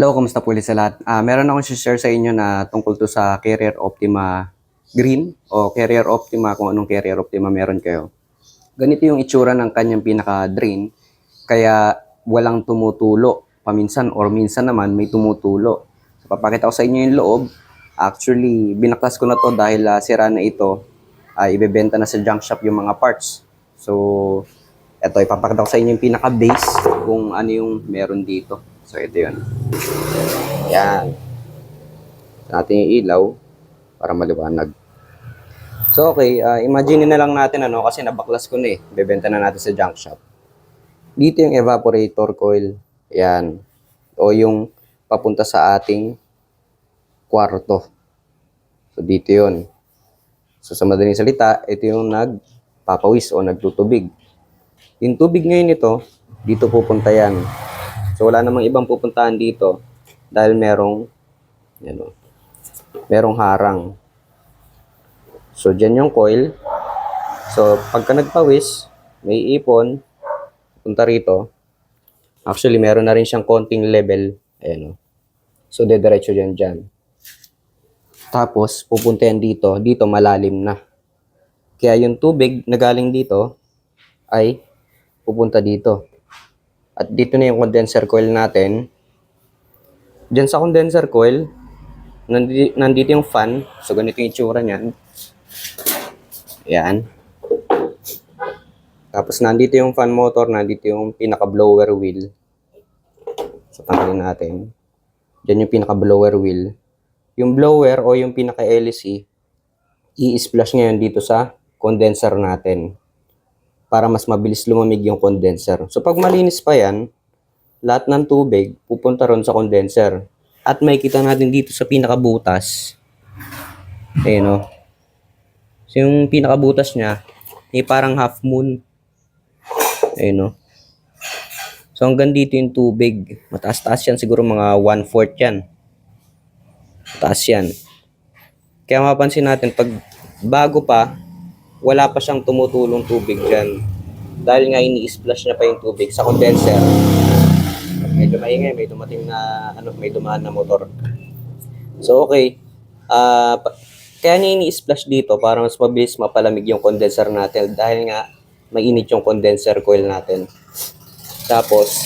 Hello, kamusta po ulit sa lahat? Ah, meron akong share sa inyo na tungkol to sa Carrier Optima Green o Carrier Optima kung anong Carrier Optima meron kayo. Ganito yung itsura ng kanyang pinaka-drain kaya walang tumutulo paminsan or minsan naman may tumutulo. So, papakita ko sa inyo yung loob. Actually, binaklas ko na to dahil ah, sira na ito. ay ibebenta na sa junk shop yung mga parts. So, eto, ipapakita ko sa inyo yung pinaka-base kung ano yung meron dito. So, ito yun. Yan. Natin yung ilaw para maliwanag. So, okay. Uh, imagine na lang natin ano kasi nabaklas ko na eh. Bebenta na natin sa junk shop. Dito yung evaporator coil. Yan. O yung papunta sa ating kwarto. So, dito yun. So, sa madaling salita, ito yung nagpapawis o nagtutubig. Yung tubig ngayon ito, dito pupunta yan. So, wala namang ibang pupuntahan dito dahil merong, yan o, merong harang. So, dyan yung coil. So, pagka nagpawis, may ipon, punta rito. Actually, meron na rin siyang konting level. Ayan o. So, dediretso dyan dyan. Tapos, pupunta yan dito. Dito, malalim na. Kaya yung tubig na galing dito ay pupunta dito. At dito na yung condenser coil natin. Diyan sa condenser coil, nandito, nandito yung fan. So, ganito yung itsura niyan. Yan. Tapos, nandito yung fan motor. Nandito yung pinaka-blower wheel. So, tanggalin natin. Diyan yung pinaka-blower wheel. Yung blower o yung pinaka-LC, i-splash ngayon dito sa condenser natin para mas mabilis lumamig yung condenser. So pag malinis pa yan, lahat ng tubig pupunta ron sa condenser. At may kita natin dito sa pinakabutas. Ayun o. So yung pinakabutas niya, ay parang half moon. Ayun o. So hanggang dito yung tubig. Mataas-taas yan, siguro mga 1/4 yan. Mataas yan. Kaya mapansin natin, pag bago pa, wala pa siyang tumutulong tubig dyan. Dahil nga ini-splash niya pa yung tubig sa condenser. Medyo maingay, may dumating na, ano, may dumaan na motor. So, okay. Pa- kaya niya ini-splash dito para mas mabilis mapalamig yung condenser natin dahil nga mainit yung condenser coil natin. Tapos,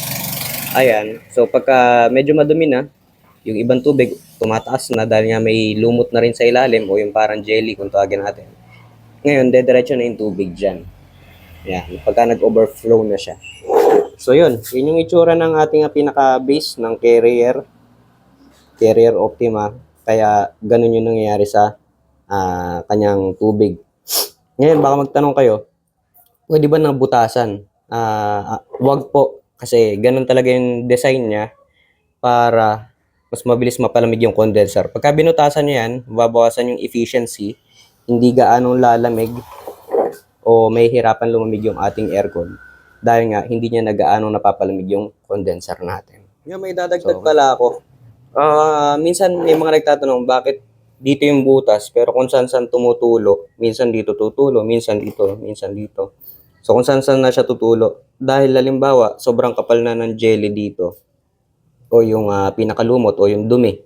ayan. So, pagka medyo madumi na, yung ibang tubig tumataas na dahil nga may lumot na rin sa ilalim o yung parang jelly kung tawagin natin. Ngayon, dediretso na yung tubig dyan. Yan, pagka nag-overflow na siya. So yun, yun yung itsura ng ating pinaka-base ng carrier, carrier Optima. Kaya ganun yung nangyayari sa ah, kanyang tubig. Ngayon, baka magtanong kayo, pwede ba nang butasan? Ah, wag po, kasi ganun talaga yung design niya para mas mabilis mapalamig yung condenser. Pagka binutasan nyo yan, babawasan yung efficiency, hindi gaanong lalamig o may hirapan lumamig yung ating aircon dahil nga hindi niya nagaano napapalamig yung condenser natin. Nga may dadagdag So, pala ako. Ah, minsan may mga nagtatanong bakit dito yung butas pero kung saan saan tumutulo, minsan dito tutulo, minsan dito, minsan dito. So kung saan saan na siya tutulo, dahil halimbawa sobrang kapal na ng jelly dito o yung ah, pinakalumot o yung dumi.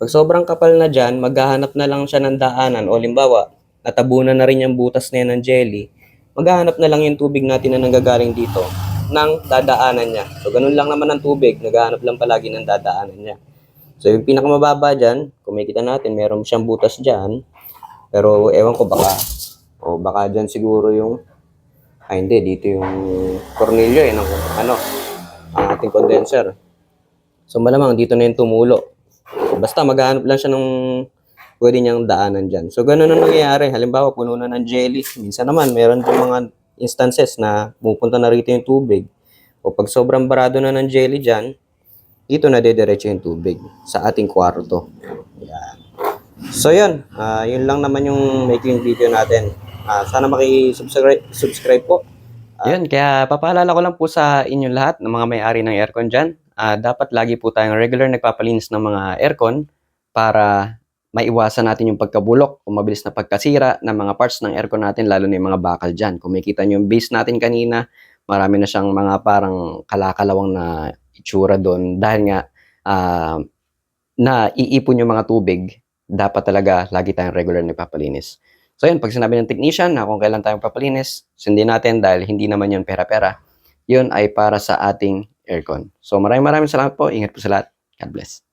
Pag sobrang kapal na dyan, maghahanap na lang siya ng daanan o limbawa, natabunan na rin yung butas na yan ng jelly, maghahanap na lang yung tubig natin na nanggagaling dito ng dadaanan niya. So, ganun lang naman ang tubig, naghahanap lang palagi ng dadaanan niya. So, yung pinakamababa dyan, kung makikita natin, meron siyang butas dyan, pero ewan ko baka, o baka dyan siguro yung, ay hindi, dito yung cornelio eh, ng, ano, ang ating condenser. So, malamang dito na yung tumulo. Basta maghahanap lang siya ng pwede niyang daanan dyan. So, ganun ang nangyayari. Halimbawa, puno na ng jelly. Minsan naman, meron din mga instances na pupunta na rito yung tubig. O pag sobrang barado na ng jelly dyan, dito na dediretso yung tubig sa ating kwarto. Yan. So, yun. Ah, yun lang naman yung making video natin. Ah, sana maki-subscribe subscribe po. Yun, kaya papaalala ko lang po sa inyong lahat ng mga may-ari ng aircon dyan uh, dapat lagi po tayong regular nagpapalinis ng mga aircon para maiwasan natin yung pagkabulok o mabilis na pagkasira ng mga parts ng aircon natin, lalo na yung mga bakal dyan. Kung makikita nyo yung base natin kanina, marami na siyang mga parang kalakalawang na itsura doon dahil nga ah, uh, na iipon yung mga tubig, dapat talaga lagi tayong regular na papalinis. So yan, pag sinabi ng technician na kung kailan tayong papalinis, sundin natin dahil hindi naman yun pera-pera. Yun ay para sa ating aircon. So maraming maraming salamat po. Ingat po sa lahat. God bless.